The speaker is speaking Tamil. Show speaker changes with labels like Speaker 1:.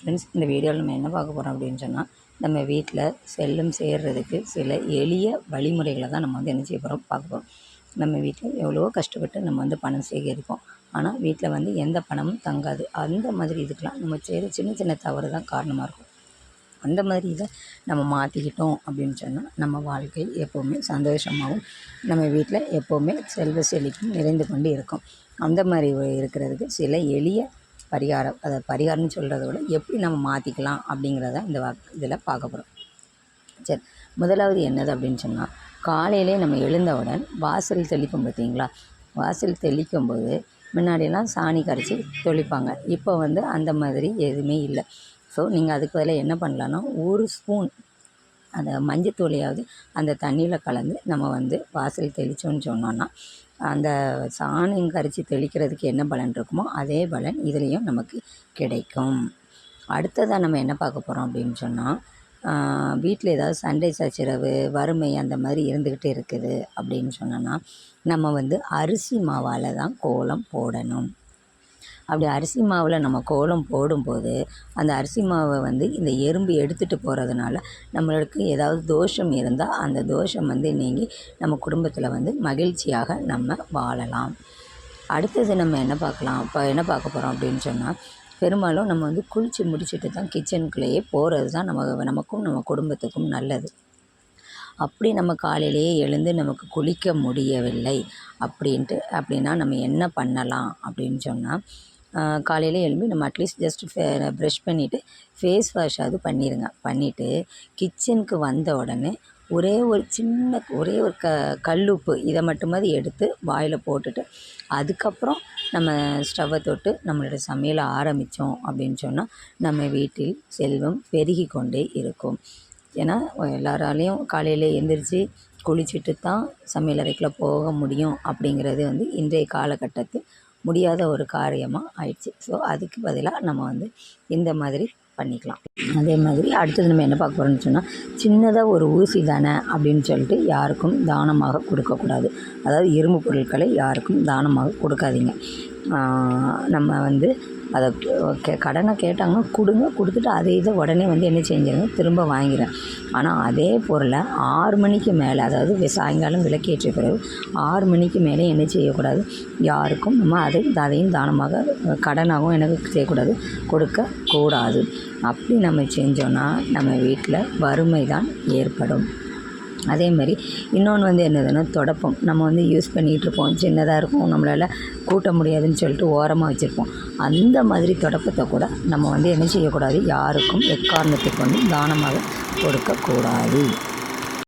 Speaker 1: ஃப்ரெண்ட்ஸ் இந்த வீடியோவில் நம்ம என்ன பார்க்க போகிறோம் அப்படின்னு சொன்னால் நம்ம வீட்டில் செல்லம் சேர்றதுக்கு சில எளிய வழிமுறைகளை தான் நம்ம வந்து என்ன செய்ய போகிறோம் பார்க்க போகிறோம் நம்ம வீட்டில் எவ்வளவோ கஷ்டப்பட்டு நம்ம வந்து பணம் சேகரிப்போம். ஆனால் வீட்டில் வந்து எந்த பணமும் தங்காது. அந்த மாதிரி இதுக்கெலாம் நம்ம செய்கிற சின்ன சின்ன தவறு தான் காரணமாக இருக்கும். அந்த மாதிரி இதை நம்ம மாற்றிக்கிட்டோம் அப்படின்னு சொன்னால் நம்ம வாழ்க்கை எப்போவுமே சந்தோஷமாகவும் நம்ம வீட்டில் எப்போவுமே செல்வ செழிப்பும் நிறைந்து கொண்டு இருக்கும். அந்த மாதிரி இருக்கிறதுக்கு சில எளிய பரிகாரம் அதை பரிகாரம்னு சொல்கிறத விட எப்படி நம்ம மாற்றிக்கலாம் அப்படிங்கிறத இந்த வா இதில் பார்க்க போகிறோம் சரி முதலாவது என்னது அப்படின்னு சொன்னால் காலையிலே நம்ம எழுந்தவுடன் வாசல் தெளிப்போம் பார்த்தீங்களா? வாசல் தெளிக்கும் போது முன்னாடியெல்லாம் சாணி கரைச்சி தெளிப்பாங்க. இப்போ வந்து அந்த மாதிரி எதுவுமே இல்லை. ஸோ நீங்கள் அதுக்கு பதிலாக என்ன பண்ணலான்னா ஒரு ஸ்பூன் அந்த மஞ்சத்தூளையாவது அந்த தண்ணியில் கலந்து நம்ம வந்து வாசல் தெளித்தோன்னு சொன்னோன்னா அந்த சாணம் கரைச்சி தெளிக்கிறதுக்கு என்ன பலன் இருக்குமோ அதே பலன் இதுலேயும் நமக்கு கிடைக்கும். அடுத்ததாக நம்ம என்ன பார்க்க போகிறோம் அப்படின்னு சொன்னால் வீட்டில் ஏதாவது சண்டை சச்சரவு வறுமை அந்த மாதிரி இருந்துக்கிட்டு இருக்குது அப்படின்னு சொன்னோன்னா நம்ம வந்து அரிசி மாவால் தான் கோலம் போடணும். அப்படி அரிசி மாவில் நம்ம கோலம் போடும்போது அந்த அரிசி மாவை வந்து இந்த எறும்பு எடுத்துகிட்டு போகிறதுனால நம்மளுக்கு ஏதாவது தோஷம் இருந்தால் அந்த தோஷம் வந்து நீங்கி நம்ம குடும்பத்தில் வந்து மகிழ்ச்சியாக நம்ம வாழலாம். அடுத்தது நம்ம என்ன பார்க்கலாம்? இப்போ என்ன பார்க்க போகிறோம் அப்படின்னு சொன்னால் பெரும்பாலும் நம்ம வந்து குளித்து முடிச்சுட்டு தான் கிச்சனுக்குள்ளேயே போகிறது தான் நம்ம நமக்கும் நம்ம குடும்பத்துக்கும் நல்லது. அப்படி நம்ம காலையிலேயே எழுந்து நமக்கு குளிக்க முடியவில்லை அப்படின்ட்டு அப்படின்னா நம்ம என்ன பண்ணலாம் அப்படின்னு சொன்னால் காலையில் எழும்பி நம்ம அட்லீஸ்ட் ஜஸ்ட் ப்ரெஷ் பண்ணிவிட்டு ஃபேஸ் வாஷாவது பண்ணிடுங்க பண்ணிவிட்டு கிச்சனுக்கு வந்த உடனே ஒரே ஒரு சின்ன ஒரே ஒரு க கல்லுப்பு இதை மட்டுமாவது எடுத்து வாயில் போட்டுட்டு அதுக்கப்புறம் நம்ம ஸ்டவ்வை தொட்டு நம்மளோட சமையலை ஆரம்பித்தோம் அப்படின்னு சொன்னால் நம்ம வீட்டில் செல்வம் பெருகி கொண்டே இருக்கும். ஏன்னா எல்லாராலையும் காலையில் எழுந்திரிச்சி குளிச்சுட்டு தான் சமையலறைக்குள்ள போக முடியும் அப்படிங்கிறது வந்து இன்றைய காலகட்டத்தில் முடியாத ஒரு காரியமாக ஆயிடுச்சு. ஸோ அதுக்கு பதிலாக நம்ம வந்து இந்த மாதிரி பண்ணிக்கலாம். அதே மாதிரி அடுத்தது நம்ம என்ன பார்க்க போகிறோம்னு சொன்னால் சின்னதாக ஒரு ஊசி தானே அப்படின்னு சொல்லிட்டு யாருக்கும் தானமாக கொடுக்கக்கூடாது. அதாவது இரும்பு பொருட்களை யாருக்கும் தானமாக கொடுக்காதீங்க. நம்ம வந்து அதை கே கடனை கேட்டாங்கன்னா கொடுங்க கொடுத்துட்டு அதே இதை உடனே வந்து என்ன செஞ்சிருங்க திரும்ப வாங்கிறேன் ஆனால் அதே பொருளை ஆறு மணிக்கு மேலே அதாவது சாயங்காலம் விளக்கேற்றிய பிறகு ஆறு மணிக்கு மேலே என்ன செய்யக்கூடாது? யாருக்கும் நம்ம அதை அதையும் தானமாக கடனாகவும் எனக்கு செய்யக்கூடாது. கொடுக்க கூடாது. அப்படி நம்ம செஞ்சோன்னா நம்ம வீட்டில் வறுமை தான் ஏற்படும். அதே மாதிரி இன்னொன்று வந்து என்னதுன்னா தொடப்பம். நம்ம வந்து யூஸ் பண்ணிகிட்டு இருப்போம் சின்னதாக இருக்கும். நம்மளால் கூட்ட முடியாதுன்னு சொல்லிட்டு ஓரமாக வச்சுருப்போம். அந்த மாதிரி தொடப்பத்தை கூட நம்ம வந்து என்ன செய்யக்கூடாது? யாருக்கும் எக்காரணத்தை கொண்டு தானமாக கொடுக்கக்கூடாது.